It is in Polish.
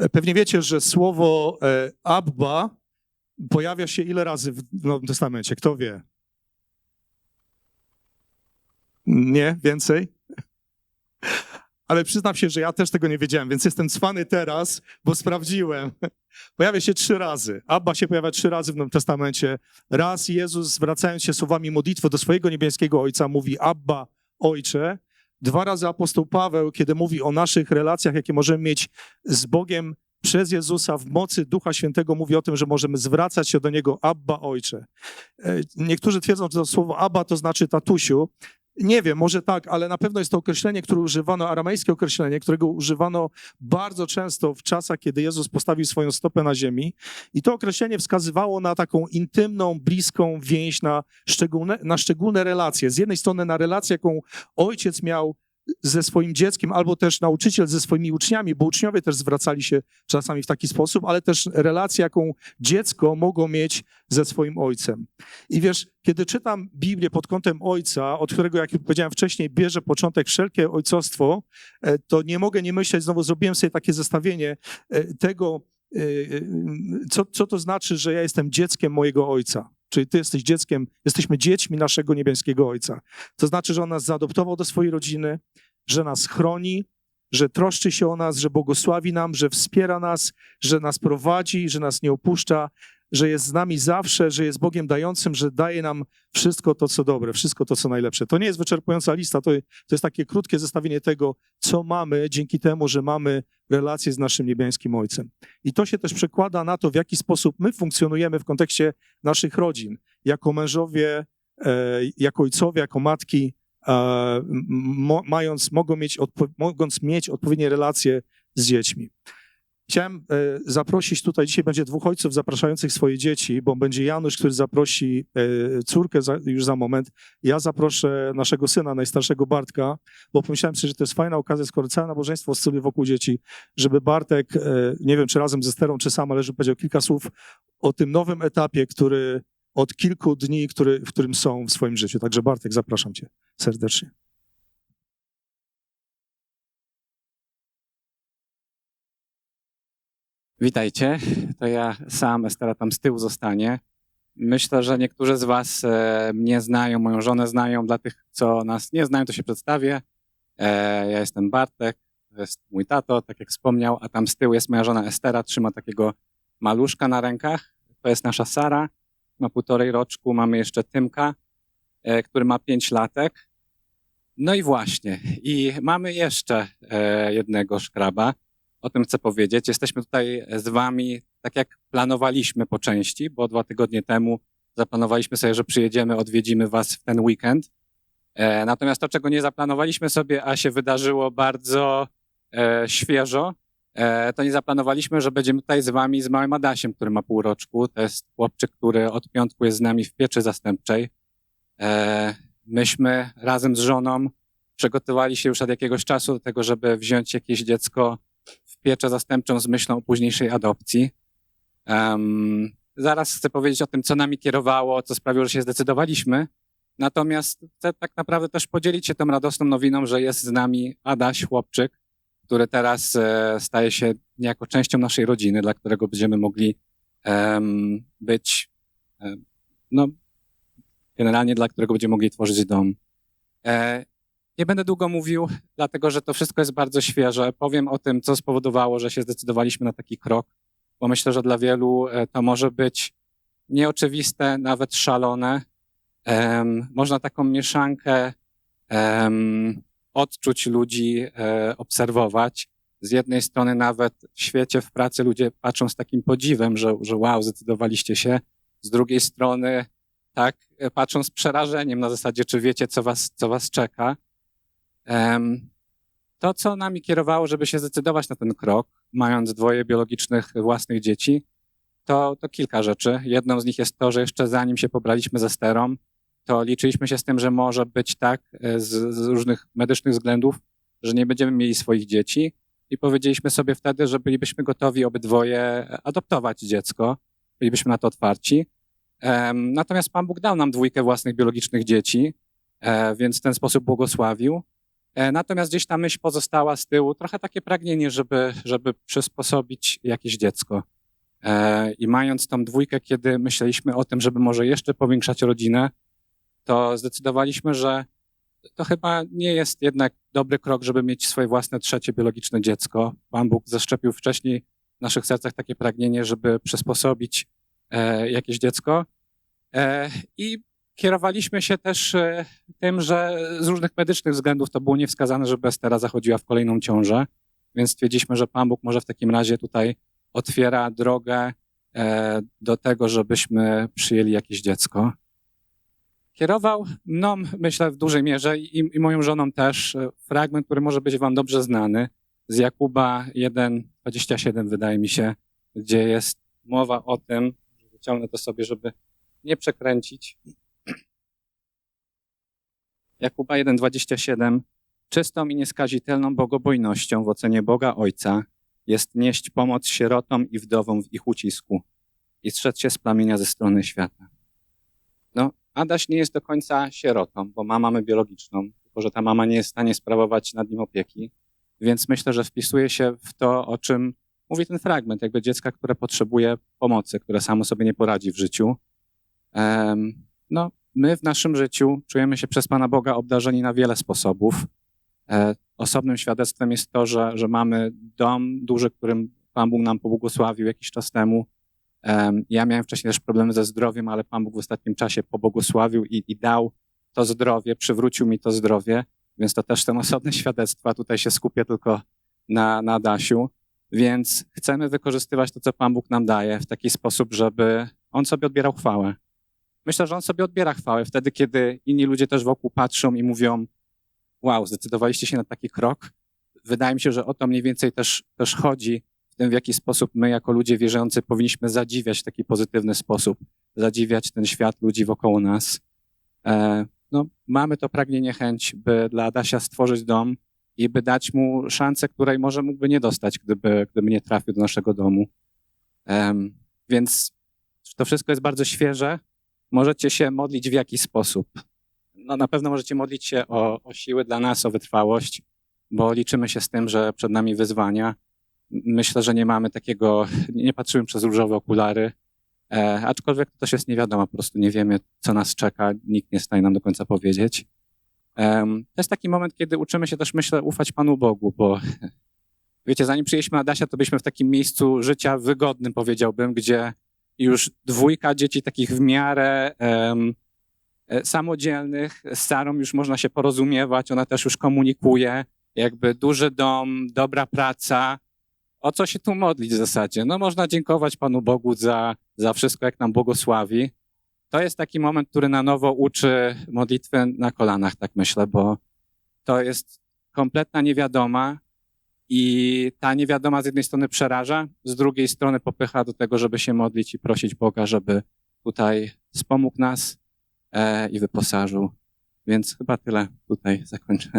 E, Pewnie wiecie, że słowo e, Abba pojawia się ile razy w Nowym Testamencie? Kto wie? Nie? Więcej? Ale przyznam się, że ja też tego nie wiedziałem, więc jestem cwany teraz, bo sprawdziłem. Pojawia się trzy razy. Abba się pojawia trzy razy w Nowym Testamencie. Raz Jezus, zwracając się słowami modlitwy do swojego niebieskiego Ojca, mówi Abba, Ojcze. Dwa razy apostoł Paweł, kiedy mówi o naszych relacjach, jakie możemy mieć z Bogiem przez Jezusa w mocy Ducha Świętego, mówi o tym, że możemy zwracać się do Niego Abba, Ojcze. E, Niektórzy twierdzą, że to słowo Abba to znaczy tatusiu. Nie wiem, może tak, ale na pewno jest to określenie, które używano, aramejskie określenie, którego używano bardzo często w czasach, kiedy Jezus postawił swoją stopę na ziemi. I to określenie wskazywało na taką intymną, bliską więź, na szczególne, na szczególne relacje. Z jednej strony na relację, jaką ojciec miał ze swoim dzieckiem, albo też nauczyciel ze swoimi uczniami, bo uczniowie też zwracali się czasami w taki sposób, ale też relację, jaką dziecko mogło mieć ze swoim ojcem. I wiesz, kiedy czytam Biblię pod kątem ojca, od którego, jak powiedziałem wcześniej, bierze początek wszelkie ojcostwo, e, to nie mogę nie myśleć, znowu zrobiłem sobie takie zestawienie e, tego, e, co, co to znaczy, że ja jestem dzieckiem mojego ojca. Czyli ty jesteś dzieckiem, jesteśmy dziećmi naszego niebieskiego Ojca. To znaczy, że On nas zaadoptował do swojej rodziny, że nas chroni, że troszczy się o nas, że błogosławi nam, że wspiera nas, że nas prowadzi, że nas nie opuszcza, że jest z nami zawsze, że jest Bogiem dającym, że daje nam wszystko to, co dobre, wszystko to, co najlepsze. To nie jest wyczerpująca lista, to, to jest takie krótkie zestawienie tego, co mamy dzięki temu, że mamy relację z naszym niebieskim Ojcem. I to się też przekłada na to, w jaki sposób my funkcjonujemy w kontekście naszych rodzin, jako mężowie, e, jako ojcowie, jako matki, e, mając, mogą mieć mogąc mieć odpowiednie relacje z dziećmi. Chciałem e, zaprosić tutaj, dzisiaj będzie dwóch ojców zapraszających swoje dzieci, bo będzie Janusz, który zaprosi e, córkę za, już za moment. Ja zaproszę naszego syna, najstarszego Bartka, bo pomyślałem sobie, że to jest fajna okazja, skoro całe nabożeństwo oscyluje wokół dzieci, żeby Bartek, e, nie wiem czy razem ze Sterą, czy sam, ale żeby powiedział kilka słów o tym nowym etapie, który od kilku dni, który, w którym są w swoim życiu. Także Bartek, zapraszam cię serdecznie. Witajcie, to ja sam, Estera tam z tyłu zostanie. Myślę, że niektórzy z Was e, mnie znają, moją żonę znają. Dla tych, co nas nie znają, to się przedstawię. E, ja jestem Bartek, to jest mój tato, tak jak wspomniał, a tam z tyłu jest moja żona Estera, trzyma takiego maluszka na rękach. To jest nasza Sara, ma półtorej roczku. Mamy jeszcze Tymka, e, który ma pięć latek. No i właśnie, i mamy jeszcze jednego szkraba. O tym chcę powiedzieć. Jesteśmy tutaj z Wami, tak jak planowaliśmy po części, bo dwa tygodnie temu zaplanowaliśmy sobie, że przyjedziemy, odwiedzimy Was w ten weekend. E, natomiast to, czego nie zaplanowaliśmy sobie, a się wydarzyło bardzo e, świeżo, e, to nie zaplanowaliśmy, że będziemy tutaj z Wami z małym Adasiem, który ma półroczku. To jest chłopczyk, który od piątku jest z nami w pieczy zastępczej. Myśmy razem z żoną przygotowali się już od jakiegoś czasu do tego, żeby wziąć jakieś dziecko pieczę zastępczą z myślą o późniejszej adopcji. Um, zaraz chcę powiedzieć o tym, co nami kierowało, co sprawiło, że się zdecydowaliśmy. Natomiast chcę tak naprawdę też podzielić się tą radosną nowiną, że jest z nami Adaś, chłopczyk, który teraz e, staje się niejako częścią naszej rodziny, dla którego będziemy mogli być, e, no, generalnie dla którego będziemy mogli tworzyć dom. E, nie będę długo mówił, dlatego że to wszystko jest bardzo świeże. Powiem o tym, co spowodowało, że się zdecydowaliśmy na taki krok, bo myślę, że dla wielu e, to może być nieoczywiste, nawet szalone. Um, można taką mieszankę um, odczuć ludzi, e, obserwować. Z jednej strony nawet w świecie, w pracy ludzie patrzą z takim podziwem, że, że wow, zdecydowaliście się. Z drugiej strony tak, e, patrzą z przerażeniem na zasadzie, czy wiecie, co was, co was czeka. To, co nami kierowało, żeby się zdecydować na ten krok, mając dwoje biologicznych własnych dzieci, to, to kilka rzeczy. Jedną z nich jest to, że jeszcze zanim się pobraliśmy ze sterą, to liczyliśmy się z tym, że może być tak z, z różnych medycznych względów, że nie będziemy mieli swoich dzieci. I powiedzieliśmy sobie wtedy, że bylibyśmy gotowi obydwoje adoptować dziecko. Bylibyśmy na to otwarci. Natomiast Pan Bóg dał nam dwójkę własnych biologicznych dzieci, e, więc w ten sposób błogosławił. E, Natomiast gdzieś ta myśl pozostała z tyłu, trochę takie pragnienie, żeby, żeby przysposobić jakieś dziecko. E, I mając tą dwójkę, kiedy myśleliśmy o tym, żeby może jeszcze powiększać rodzinę, to zdecydowaliśmy, że to chyba nie jest jednak dobry krok, żeby mieć swoje własne trzecie biologiczne dziecko. Pan Bóg zaszczepił wcześniej w naszych sercach takie pragnienie, żeby przysposobić e, jakieś dziecko. I kierowaliśmy się też e, tym, że z różnych medycznych względów to było niewskazane, żeby Estera zachodziła w kolejną ciążę, więc stwierdziliśmy, że Pan Bóg może w takim razie tutaj otwiera drogę e, do tego, żebyśmy przyjęli jakieś dziecko. Kierował mną, myślę, w dużej mierze i, i moją żoną też e, fragment, który może być Wam dobrze znany, z Jakuba 1,27 wydaje mi się, gdzie jest mowa o tym, wyciągnę to sobie, żeby nie przekręcić. Jakuba 1,27 Czystą i nieskazitelną bogobojnością w ocenie Boga Ojca jest nieść pomoc sierotom i wdowom w ich ucisku i strzec się z plamienia ze strony świata. No, Adaś nie jest do końca sierotą, bo ma mamę biologiczną, tylko że ta mama nie jest w stanie sprawować nad nim opieki, więc myślę, że wpisuje się w to, o czym mówi ten fragment, jakby dziecka, które potrzebuje pomocy, które samo sobie nie poradzi w życiu. Em, no, my w naszym życiu czujemy się przez Pana Boga obdarzeni na wiele sposobów. E, osobnym świadectwem jest to, że, że mamy dom duży, którym Pan Bóg nam pobłogosławił jakiś czas temu. Em, ja miałem wcześniej też problemy ze zdrowiem, ale Pan Bóg w ostatnim czasie pobłogosławił i, i dał to zdrowie, przywrócił mi to zdrowie, więc to też są osobne świadectwa. Tutaj się skupię tylko na, na Dasiu. Więc chcemy wykorzystywać to, co Pan Bóg nam daje w taki sposób, żeby On sobie odbierał chwałę. Myślę, że On sobie odbiera chwałę wtedy, kiedy inni ludzie też wokół patrzą i mówią wow, zdecydowaliście się na taki krok. Wydaje mi się, że o to mniej więcej też, też chodzi w tym, w jaki sposób my jako ludzie wierzący powinniśmy zadziwiać w taki pozytywny sposób, zadziwiać ten świat ludzi wokoło nas. E, no, mamy to pragnienie, chęć, by dla Adasia stworzyć dom i by dać mu szansę, której może mógłby nie dostać, gdyby, gdyby nie trafił do naszego domu. Em, więc to wszystko jest bardzo świeże. Możecie się modlić w jakiś sposób. No, na pewno możecie modlić się o, o siły dla nas, o wytrwałość, bo liczymy się z tym, że przed nami wyzwania. Myślę, że nie mamy takiego, nie patrzymy przez różowe okulary, e, aczkolwiek to też jest nie wiadomo, po prostu nie wiemy, co nas czeka, nikt nie stanie nam do końca powiedzieć. Em, to jest taki moment, kiedy uczymy się też, myślę, ufać Panu Bogu, bo wiecie, zanim przyjęliśmy Adasia, to byliśmy w takim miejscu życia wygodnym, powiedziałbym, gdzie już dwójka dzieci takich w miarę e, samodzielnych, z Sarą już można się porozumiewać, ona też już komunikuje, jakby duży dom, dobra praca. O co się tu modlić w zasadzie? No można dziękować Panu Bogu za, za wszystko, jak nam błogosławi. To jest taki moment, który na nowo uczy modlitwy na kolanach, tak myślę, bo to jest kompletna niewiadoma i ta niewiadoma z jednej strony przeraża, z drugiej strony popycha do tego, żeby się modlić i prosić Boga, żeby tutaj wspomógł nas e, i wyposażył. Więc chyba tyle tutaj zakończę.